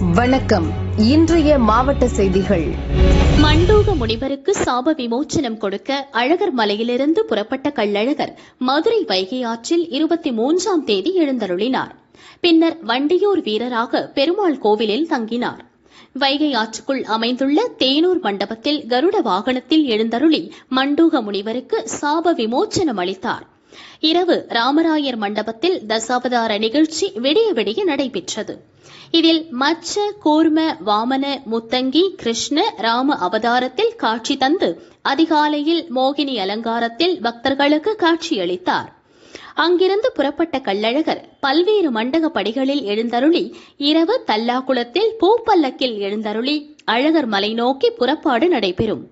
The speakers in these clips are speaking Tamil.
வணக்கம். இன்றைய மாவட்ட செய்திகள். மண்டூக முனிவருக்கு சாப விமோச்சனம் கொடுக்க அழகர் மலையிலிருந்து புறப்பட்ட கள்ளழகர் மதுரை வைகை ஆற்றில் இருபத்தி மூன்றாம் தேதி எழுந்தருளினார். பின்னர் வண்டியூர் வீரராக பெருமாள் கோவிலில் தங்கினார். வைகை ஆற்றுக்குள் அமைந்துள்ள தேனூர் மண்டபத்தில் கருட வாகனத்தில் எழுந்தருளி மண்டூக முனிவருக்கு சாப விமோச்சனம் அளித்தார். இரவு ராமராயர் மண்டபத்தில் தசாவதார நிகழ்ச்சி விடிய விடிய நடைபெற்றது. இதில் மச்ச கூர்ம வாமன முத்தங்கி கிருஷ்ண ராம அவதாரத்தில் காட்சி தந்து அதிகாலையில் மோகினி அலங்காரத்தில் பக்தர்களுக்கு காட்சியளித்தார். அங்கிருந்து புறப்பட்ட கள்ளழகர் பல்வேறு மண்டக படிகளில் எழுந்தருளி இரவு தல்லாகுளத்தில் பூப்பல்லக்கில் எழுந்தருளி அழகர் மலை நோக்கி புறப்பாடு நடைபெறும்.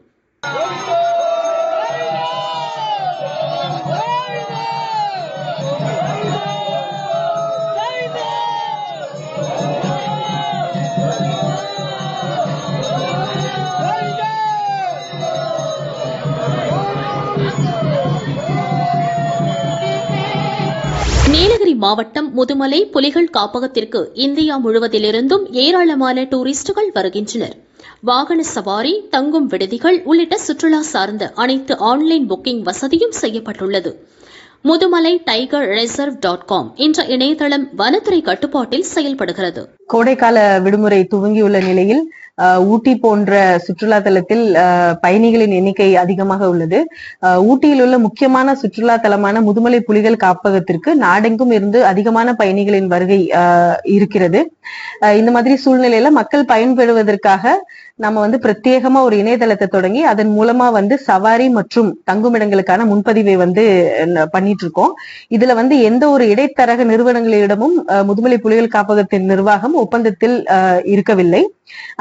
நீலகிரி மாவட்டம் முதுமலை புலிகள் காப்பகத்திற்கு இந்தியா முழுவதிலிருந்தும் ஏராளமான டூரிஸ்டுகள் வருகின்றனர். வாகன சவாரி தங்கும் விடுதிகள் உள்ளிட்ட சுற்றுலா சார்ந்த அனைத்து ஆன்லைன் புக்கிங் வசதியும் செய்யப்பட்டுள்ளது. Mudumalai tiger reserve dot com என்ற இணையதளம் வனத்துறை கட்டுப்பாட்டில் செயல்படுகிறது. கோடைக்கால விடுமுறை துவங்கியுள்ள நிலையில் ஊட்டி போன்ற சுற்றுலா தலத்தில் பயணிகளின் எண்ணிக்கை அதிகமாக உள்ளது. ஊட்டியில் உள்ள முக்கியமான சுற்றுலா தலமான முதுமலை புலிகள் காப்பகத்திற்கு நாடெங்கும் இருந்து அதிகமான பயணிகளின் வருகை அஹ், இருக்கிறது. இந்த மாதிரி சூழ்நிலையில மக்கள் பயன்பெறுவதற்காக நம்ம வந்து பிரத்யேகமா ஒரு இணையதளத்தை தொடங்கி அதன் மூலமா வந்து சவாரி மற்றும் தங்குமிடங்களுக்கான முன்பதிவை வந்து பண்ணிட்டு இருக்கோம் இதுல வந்து எந்த ஒரு இடைத்தரக நிறுவனங்களிடமும் முதுமலை புலிகள் காப்பகத்தின் நிர்வாகம் ஒப்பந்தத்தில் அஹ், இருக்கவில்லை.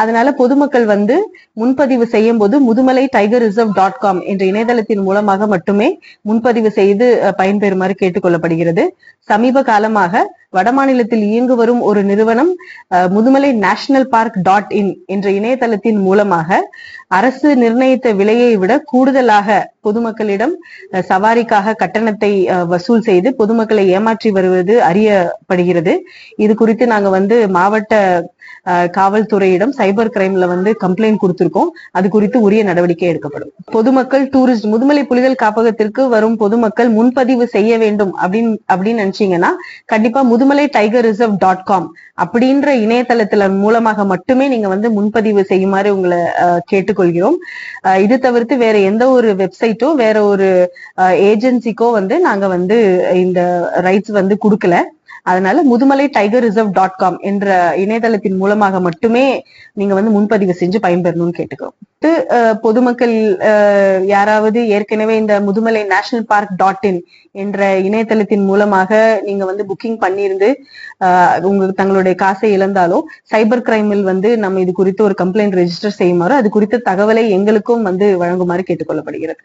அதனால பொதுமக்கள் வந்து முன்பதிவு செய்யும் போது Mudumalai tiger reserve dot com என்ற இணையதளத்தின் மூலமாக மட்டுமே முன்பதிவு செய்து பயன்பெறுமாறு கேட்டுக்கொள்ளப்படுகிறது. சமீப காலமாக வடமாநிலத்தில் இயங்கு வரும் ஒரு நிறுவனம் Mudumalai national park dot in என்ற இணையதளத்தின் மூலமாக அரசு நிர்ணயித்த விலையை விட கூடுதலாக பொதுமக்களிடம் சவாரிக்காக கட்டணத்தை வசூல் செய்து பொதுமக்களை ஏமாற்றி வருவது அறியப்படுகிறது. இது குறித்து நாங்க வந்து மாவட்ட காவல்துறையிடம் சைபர் கிரைம்ல வந்து கம்ப்ளைண்ட் கொடுத்திருக்கோம். அது குறித்து உரிய நடவடிக்கை எடுக்கப்படும். பொதுமக்கள் டூரிஸ்ட் முதுமலை புலிகள் காப்பகத்திற்கு வரும் பொதுமக்கள் முன்பதிவு செய்ய வேண்டும் அப்படின்னு அப்படின்னு நினைச்சீங்கன்னா கண்டிப்பா Mudumalai tiger reserve dot com அப்படின்ற இணையதளத்துல மூலமாக மட்டுமே நீங்க வந்து முன்பதிவு செய்யுமாறு உங்களை அஹ், கேட்டுக்கொள்கிறோம். இது தவிர்த்து வேற எந்த ஒரு வெப்சைட்டோ வேற ஒரு ஏஜென்சிக்கோ வந்து நாங்க வந்து இந்த ரைட்ஸ் வந்து கொடுக்கல. அதனால Mudumalai tiger reserve dot com என்ற இணையதளத்தின் மூலமாக மட்டுமே நீங்க வந்து முன்பதிவு செஞ்சு பயன்பெறணும்னு கேட்டுக்கிறோம். பொதுமக்கள் யாராவது ஏற்கனவே இந்த Mudumalai national park dot in என்ற இணையதளத்தின் மூலமாக நீங்க வந்து புக்கிங் பண்ணியிருந்து உங்களுக்கு தங்களுடைய காசை இழந்தாலோ சைபர் கிரைமில் வந்து நம்ம இது குறித்து ஒரு கம்ப்ளைண்ட் ரெஜிஸ்டர் செய்யுமாறு அது குறித்த தகவலை எங்களுக்கும் வந்து வழங்குமாறு கேட்டுக்கொள்ளப்படுகிறது.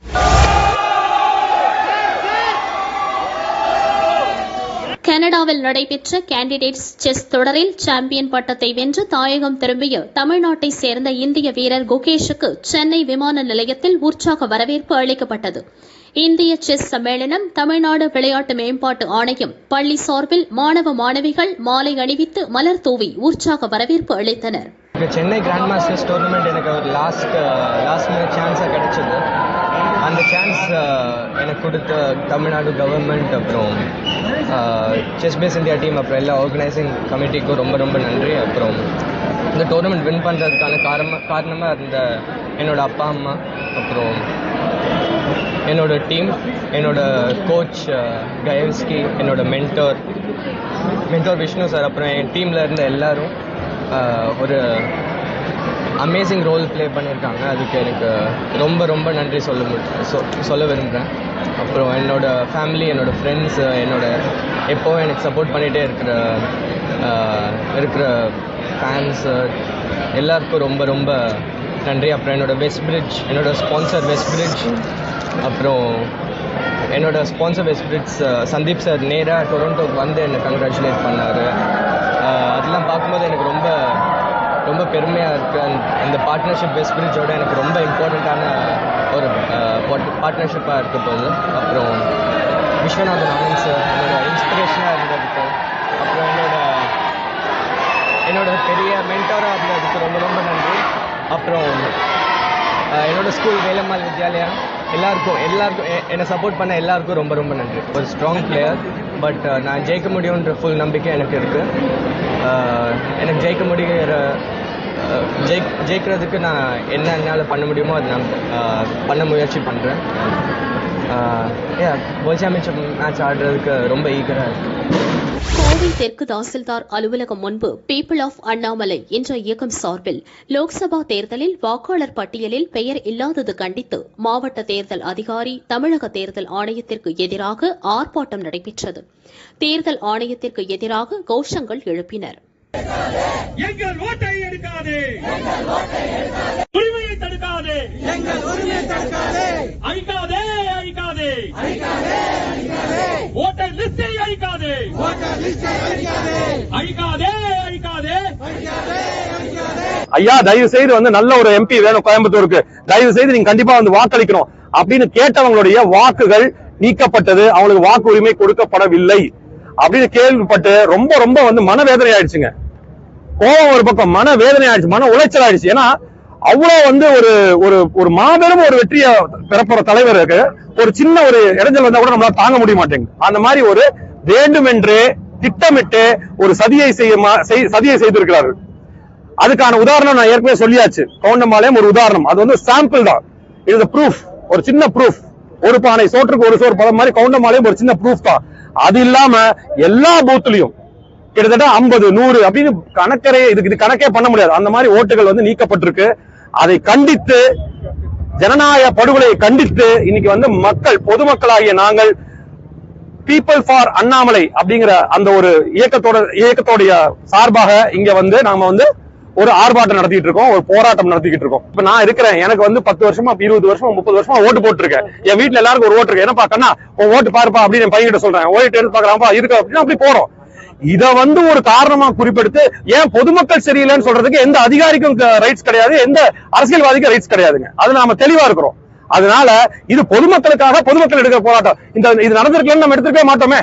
கனடாவில் நடைபெற்ற கேண்டிடேட்ஸ் செஸ் தொடரில் சாம்பியன் பட்டத்தை வென்று தாயகம் திரும்பிய தமிழ்நாட்டை சேர்ந்த இந்திய வீரர் குகேஷுக்கு சென்னை விமான நிலையத்தில் உற்சாக வரவேற்பு அளிக்கப்பட்டது. இந்திய செஸ் சம்மேளனம் தமிழ்நாடு விளையாட்டு மேம்பாட்டு ஆணையம் பள்ளி சார்பில் மாணவ மாணவிகள் மாலை அணிவித்து மலர் தூவி உற்சாக வரவேற்பு அளித்தனர். எனக்கு சென்னை கிராண்ட் மாஸ்டர்ஸ் டோர்னமெண்ட் எனக்கு ஒரு லாஸ்ட் லாஸ்ட் மினிட் சான்ஸாக கிடச்சிது. அந்த சான்ஸ் uh, எனக்கு கொடுத்த தமிழ்நாடு கவர்மெண்ட் அப்புறம் செஸ் பேஸ் இந்தியா டீம் அப்புறம் எல்லா ஆர்கனைசிங் கமிட்டிக்கும் ரொம்ப ரொம்ப நன்றி. அப்புறம் இந்த டோர்னமெண்ட் வின் பண்ணுறதுக்கான காரணமாக காரணமாக இருந்த என்னோடய அப்பா அம்மா அப்புறம் என்னோட டீம் என்னோட கோச் uh, கயல்ஸ்கி என்னோட மென்டோர் மென்டோர் விஷ்ணு சார் அப்புறம் என் டீமில் இருந்த எல்லாரும் ஒரு அமேசிங் ரோல் ப்ளே பண்ணியிருக்காங்க. அதுக்கு எனக்கு ரொம்ப ரொம்ப நன்றி சொல்ல முடியும் சொ- சொல்ல விரும்புகிறேன் அப்புறம் என்னோட ஃபேமிலி என்னோடய ஃப்ரெண்ட்ஸ் என்னோட எப்போவும் எனக்கு சப்போர்ட் பண்ணிகிட்டே இருக்கிற இருக்கிற ஃபேன்ஸு எல்லாருக்கும் ரொம்ப ரொம்ப நன்றி. அப்புறம் என்னோட வெஸ்ட் பிரிட்ஜ் என்னோட ஸ்பான்சர் வெஸ்ட் பிரிட்ஜ் அப்புறம் என்னோடய sponsor West Bridge Sandeep sir நேராக டொரண்டோக்கு வந்து என்னை கங்க்ராச்சுலேட் பண்ணார். அதெல்லாம் பார்க்கும்போது எனக்கு ரொம்ப ரொம்ப பெருமையாக இருக்குது இந்த பார்ட்னர்ஷிப் பெஸ்ட் பிரிட்ஜோட எனக்கு ரொம்ப இம்பார்ட்டண்ட்டான ஒரு பார்ட்னர்ஷிப்பாக இருக்க போகுது. அப்புறம் விஸ்வநாதன் ஆனந்த் சார் என்னோட இன்ஸ்பிரேஷனாக இருந்ததுக்கு அப்புறம் என்னோட என்னோட பெரிய மென்டோராக இருந்ததுக்கு ரொம்ப ரொம்ப நன்றி. அப்புறம் என்னோடய என்னோட ஸ்கூல் வேலம்மாள் வித்யாலயா. எல்லாருக்கும் எல்லாருக்கும் என்னை சப்போர்ட் பண்ண எல்லாருக்கும் ரொம்ப ரொம்ப நன்றி. ஒரு ஸ்ட்ராங் பிளேயர் பட் நான் ஜெயிக்க முடியுன்ற ஃபுல் நம்பிக்கை எனக்கு இருக்குது எனக்கு ஜெயிக்க முடிகிற ஜெயிக் ஜெயிக்கிறதுக்கு நான் என்ன என்னால் பண்ண முடியுமோ அது நான் பண்ண முயற்சி பண்ணுறேன் வேர்ல்ட் சாம்பியன்ஷிப் மேட்ச் ஆடுறதுக்கு ரொம்ப ஈகராக இருக்குது கோவை தெற்கு தாசில்தார் அலுவலகம் முன்பு பீப்பிள் ஆஃப் அண்ணாமலை என்ற இயக்கம் சார்பில் லோக்சபா தேர்தலில் வாக்காளர் பட்டியலில் பெயர் இல்லாதது கண்டித்து மாவட்ட தேர்தல் அதிகாரி தமிழக தேர்தல் ஆணையத்திற்கு எதிராக ஆர்ப்பாட்டம் நடைபெற்றது. தேர்தல் ஆணையத்திற்கு எதிராக கோஷங்கள் எழுப்பினர். எங்கள் ஓட்டை எடுக்காதே. உரிமையை தடுக்காதே. எங்கள் உரிமையை தடுக்காதே. அழிக்காதே அழிக்காதே. அழிக்காதே அழிக்காதே. ஐயா தயவு செய்து வந்து நல்ல ஒரு எம்பி வேணும் கோயம்புத்தூருக்கு. தயவு செய்து நீங்க கண்டிப்பா வந்து வாக்களிக்கணும். அப்படின்னு கேட்டவங்களுடைய வாக்குகள் நீக்கப்பட்டது. அவங்களுக்கு வாக்கு உரிமை கொடுக்கப்படவில்லை. அப்படின்னு கேள்விப்பட்டு ரொம்ப ரொம்ப வந்து மனவேதனை ஆயிடுச்சுங்க. கோபம் ஒரு பக்கம் மன வேதனை ஆயிடுச்சு மன உளைச்சல் ஆயிடுச்சு. ஏன்னா அவ்வளவு வந்து ஒரு ஒரு ஒரு மாபெரும் ஒரு வெற்றியை பெறப்போற தலைவருக்கு ஒரு சின்ன ஒரு இடைஞ்சல் வந்தா கூட நம்மளால தாங்க முடிய மாட்டேங்குது. அந்த மாதிரி ஒரு வேண்டுமென்று திட்டமிட்டு ஒரு சதியை செய்ய மா- சதியை செய்திருக்கிறார்கள். அதுக்கான உதாரணம் நான் ஏற்கனவே சொல்லியாச்சு. கவுண்டம்பாளையம் ஒரு உதாரணம். அது வந்து சாம்பிள் தான். இது ப்ரூஃப் ஒரு சின்ன ப்ரூஃப் ஒரு பானை சோற்றுக்கு ஒரு சோறு பதம் மாதிரி கவுண்டம்பாளையம் ஒரு சின்ன ப்ரூஃப் தான். அது இல்லாம எல்லா பூத்துலயும் கிட்டத்தட்ட ஐம்பது நூறு அப்படின்னு கணக்கரே இதுக்கு இது கணக்கே பண்ண முடியாது. அந்த மாதிரி ஓட்டுகள் வந்து நீக்கப்பட்டிருக்கு. அதை கண்டித்து ஜனநாயக படுகொலையை கண்டித்து இன்னைக்கு வந்து மக்கள் பொதுமக்களாகிய நாங்கள் பீப்புள் ஃபார் அண்ணாமலை அப்படிங்கிற அந்த ஒரு இயக்கத்தோட இயக்கத்தோடைய சார்பாக இங்க வந்து நாம வந்து ஒரு ஆர்ப்பாட்டம் நடத்திட்டு இருக்கோம் ஒரு போராட்டம் நடத்திக்கிட்டு இருக்கோம். இப்ப நான் இருக்கிறேன். எனக்கு வந்து பத்து வருஷமா இருபது வருஷமா முப்பது வருஷமா ஓட்டு போட்டிருக்கேன். என் வீட்டுல எல்லாருக்கும் ஒரு ஓட்டு இருக்கு. என்னப்பா கண்ணா உன் ஓட்டு பாருப்பா அப்படின்னு என் பையன்கிட்ட சொல்றேன். ஓட்டு எடுத்து பாக்குறாப்பா இருக்கு அப்படின்னு அப்படி போறோம். இத வந்து ஒரு காரணமா குறிப்பெடுத்து ஏன் பொதுமக்கள் சரியில்லைன்னு சொல்றதுக்கு எந்த அதிகாரிக்கும் ரைட்ஸ் கிடையாது எந்த அரசியல்வாதிக்கும் ரைட்ஸ் கிடையாதுங்க. அது நாம தெளிவா இருக்கிறோம். அதனால இது பொதுமக்களுக்காக பொதுமக்கள் எடுக்கிற போராட்டம். இந்த இது நடந்திருக்கலன்னு நம்ம எடுத்துக்கவே மாட்டோமே.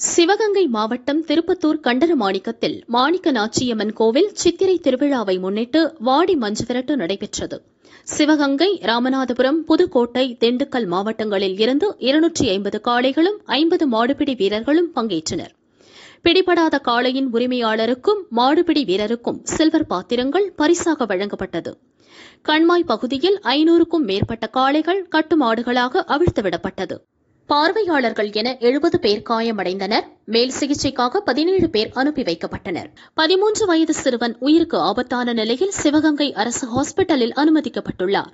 சிவகங்கை மாவட்டம் திருப்பத்தூர் கண்டரமாணிக்கத்தில் மாணிக்க நாச்சியம்மன் கோவில் சித்திரை திருவிழாவை முன்னிட்டு வாடி மஞ்சு விரட்டு நடைபெற்றது. சிவகங்கை ராமநாதபுரம் புதுக்கோட்டை திண்டுக்கல் மாவட்டங்களில் இருந்து இருநூற்றி ஐம்பது காளைகளும் ஐம்பது மாடுபிடி வீரர்களும் பங்கேற்றனர். பிடிபடாத காளையின் உரிமையாளருக்கும் மாடுபிடி வீரருக்கும் சில்வர் பாத்திரங்கள் பரிசாக வழங்கப்பட்டது. கண்மாய் பகுதியில் ஐநூறுக்கும் மேற்பட்ட காளைகள் கட்டுமாடுகளாக அவிழ்த்துவிடப்பட்டது. பார்வையாளர்கள் என எழுபது பேர் காயமடைந்தனர். மேல் சிகிச்சைக்காக பதினேழு பேர் அனுப்பி வைக்கப்பட்டனர். பதிமூன்று வயது சிறுவன் உயிருக்கு ஆபத்தான நிலையில் சிவகங்கை அரசு ஹாஸ்பிட்டலில் அனுமதிக்கப்பட்டுள்ளார்.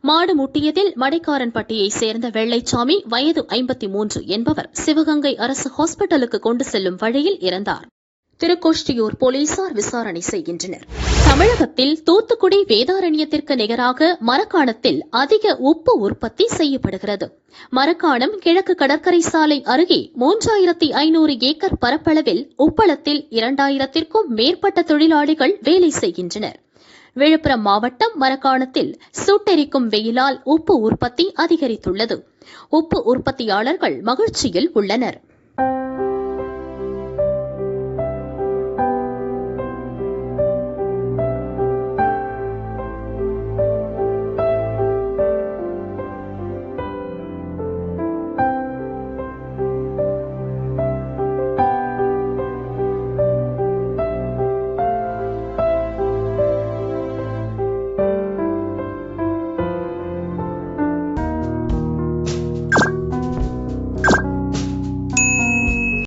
மாடு முட்டியதில் மடைக்காரன்பட்டியைச் சேர்ந்த வெள்ளைச்சாமி வயது ஐம்பத்தி மூன்று என்பவர் சிவகங்கை அரசு ஹாஸ்பிட்டலுக்கு கொண்டு செல்லும் வழியில் இறந்தார். திருக்கோஷ்டியூர் போலீசார் விசாரணை செய்கின்றனர். தமிழகத்தில் தூத்துக்குடி வேதாரண்யத்திற்கு நிகராக மரக்காணத்தில் அதிக உப்பு உற்பத்தி செய்யப்படுகிறது. மரக்காணம் கிழக்கு கடற்கரை சாலை அருகே மூன்றாயிரத்தி ஐநூறு ஏக்கர் பரப்பளவில் உப்பளத்தில் இரண்டாயிரத்திற்கும் மேற்பட்ட தொழிலாளிகள் வேலை செய்கின்றனர். விழுப்புரம் மாவட்டம் மரக்காணத்தில் சுட்டெரிக்கும் வெயிலால் உப்பு உற்பத்தி அதிகரித்துள்ளது. உப்பு உற்பத்தியாளர்கள் மகிழ்ச்சியில் உள்ளனர்.